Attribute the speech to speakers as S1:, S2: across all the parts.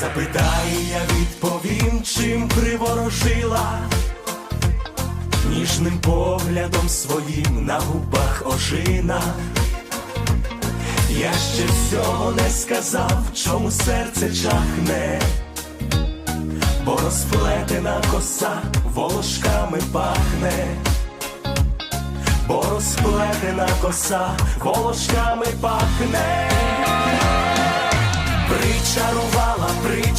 S1: Запитай, я відповім, чим приворожила, ніжним поглядом своїм на губах ожина. Я ще всього не сказав, чому серце чахне, бо розплетена коса волошками пахне, бо розплетена коса волошками пахне.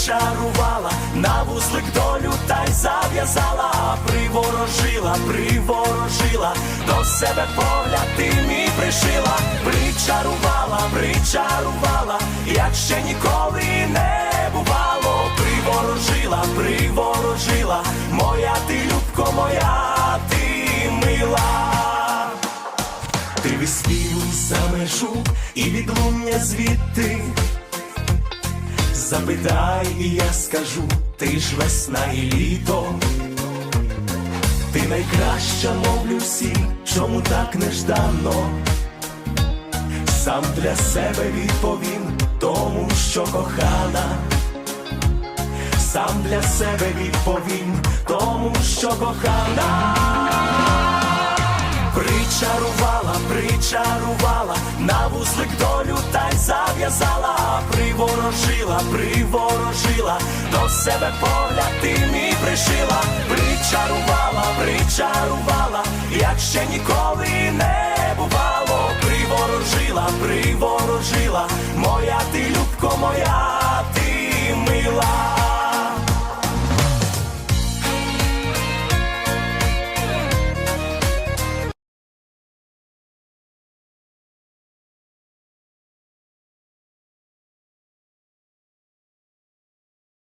S1: Причарувала, на вузлик долю та й зав'язала, приворожила, приворожила, до себе погляд ти мій пришила, причарувала, причарувала, як ще ніколи не бувало, приворожила, приворожила, моя ти любко, моя ти мила. Ти виспівуй за межу і відлуння звідти. Запитай, і я скажу, ти ж весна і літо. Ти найкраща, мовлю всі, чому так нежданно. Сам для себе відповім тому, що кохана. Сам для себе відповім тому, що кохана. Причарувала, причарувала, на вузлик долю та й зав'язала, приворожила, приворожила, до себе погляд ти мій пришила, причарувала, причарувала, як ще ніколи